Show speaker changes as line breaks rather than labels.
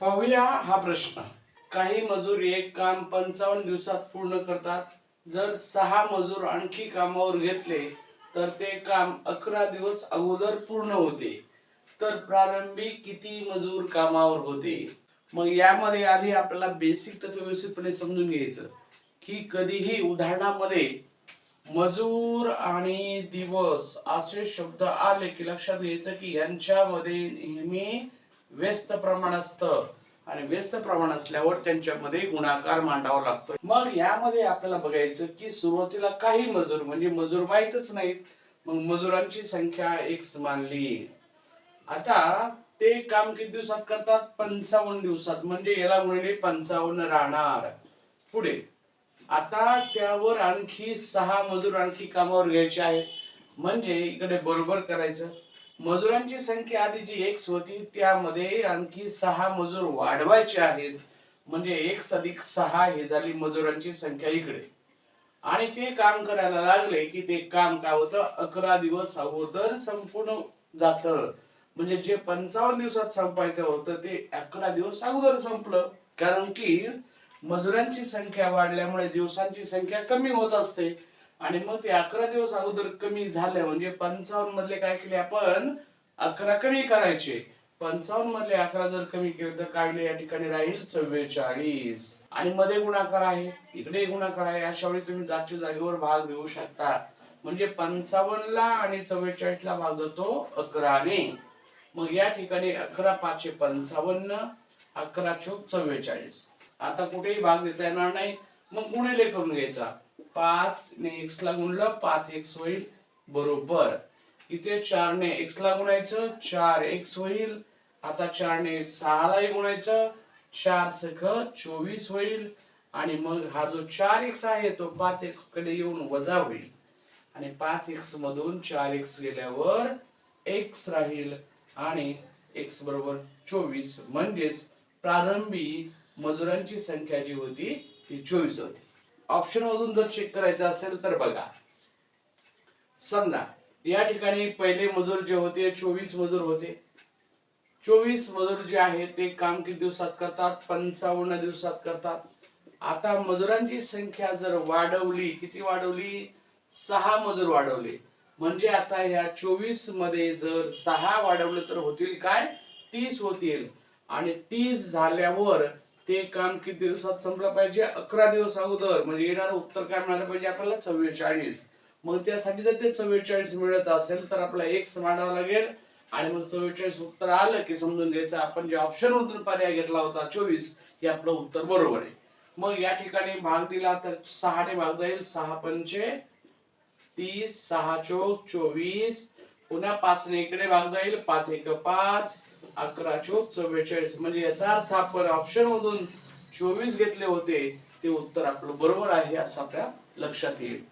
पाहूया हा प्रश्न. काही मजूर एक काम पंचावन्न दिवसात पूर्ण करतात. जर सहा मजूर आणखी कामावर घेतले तर ते काम अकरा दिवस अगोदर पूर्ण होते. तर प्रारंभी किती मजूर कामावर होते? मग यामध्ये आधी आपल्याला बेसिक तत्व व्यवस्थितपणे समजून घ्यायचं. की कधीही उदाहरणामध्ये मजूर आणि दिवस असे शब्द आले की लक्षात घ्यायचं की यांच्यामध्ये नेहमी व्यस्त प्रमाण असतं. आणि व्यस्त प्रमाण असल्यावर त्यांच्यामध्ये गुणाकार मांडावा लागतो. मग यामध्ये आपल्याला बघायचं की सुरुवातीला काही मजूर म्हणजे मजूर माहीतच नाहीत. मग मजुरांची संख्या एक मानली आता ते काम किती दिवसात करतात? पंचावन्न दिवसात. म्हणजे याला गुणिले पंचावन्न राहणार. पुढे. आता त्यावर आणखी सहा मजूर आणखी कामावर घ्यायचे आहे म्हणजे इकडे बरोबर करायचं. मजुरांची संख्या आधी जी एक्स होती त्यामध्ये आणखी सहा मजूर वाढवायचे आहेत. म्हणजे एक अधिक सहा हे झाली मजुरांची संख्या इकडे. आणि ते काम करायला लागले की ते काम काय होतं? अकरा दिवस अगोदर संपूर्ण जात. म्हणजे जे पंचावन्न दिवसात संपायचं होतं ते अकरा दिवस अगोदर संपलं. कारण की मजुरांची संख्या वाढल्यामुळे दिवसांची संख्या कमी होत असते. आणि मग ते अकरा दिवस अगोदर कमी झालं म्हणजे पंचावन्न मधले काय केले आपण? अकरा कमी करायचे. पंचावन्न मधले अकरा जर कमी केले तर काढले या ठिकाणी राहील चव्वेचाळीस. आणि मध्ये गुणाकार आहे इकडे गुणाकार आहे अशा वेळी तुम्ही जागच्या जागेवर भाग देऊ शकता. म्हणजे पंचावन्न ला आणि चव्वेचाळीस ला भाग जातो अकराने. मग या ठिकाणी अकरा पाचशे पंचावन्न अकरा चौक चव्वेचाळीस. आता कुठेही भाग देता येणार नाही. मग गुणिले करून घ्यायचा. पाच ने एक्स ला गुणलं पाच एक्स होईल बरोबर. इथे चार ने एक्स ला गुणायचं चार एक्स होईल. आता चार ने सहालाही गुणायचं चार सख चोवीस होईल. आणि मग हा जो चार एक्स आहे तो पाच एक्सकडे येऊन वजा होईल. आणि पाच एक्स मधून चार एक्स गेल्यावर एक्स राहील. आणि एक्स बरोबर चोवीस. म्हणजेच प्रारंभी मजुरांची संख्या जी होती ती चोवीस होती. ऑप्शन मधून जर चेक करायचं असेल तर बघा. समजा या ठिकाणी पहिले मजूर जे होते चोवीस मजूर होते. चोवीस मजूर जे आहे ते काम किती दिवसात करतात? पंचावन्न दिवसात करतात. आता मजुरांची संख्या जर वाढवली किती वाढवली? सहा मजूर वाढवले. म्हणजे आता या चोवीसमध्ये जर सहा वाढवले तर होतील काय? तीस होतील. आणि तीस झाल्यावर ते काम किती दिवसात संपलं पाहिजे? अकरा दिवस अगोदर. म्हणजे येणारं उत्तर काय मिळालं पाहिजे? आपल्याला चव्वेचाळीस. मग त्यासाठी जर ते चव्वेचाळीस मिळत असेल तर आपल्याला एक मांडावं लागेल. आणि मग चव्वेचाळीस उत्तर आलं की समजून घ्यायचं आपण जे ऑप्शन मधून पर्याय घेतला होता चोवीस हे आपलं उत्तर बरोबर आहे. मग या ठिकाणी भाग दिला तर सहाने भाग जाईल. सहा पंचे तीस सहा चोक चोवीस. पुन्हा पाच ने इकडे भाग जाईल. पाच एक पाच. अकरा चोक चव्वेचाळीस. म्हणजे याचा अर्थ आपण ऑप्शन मधून चोवीस घेतले होते ते उत्तर आपलं बरोबर आहे असं आपल्या लक्षात येईल.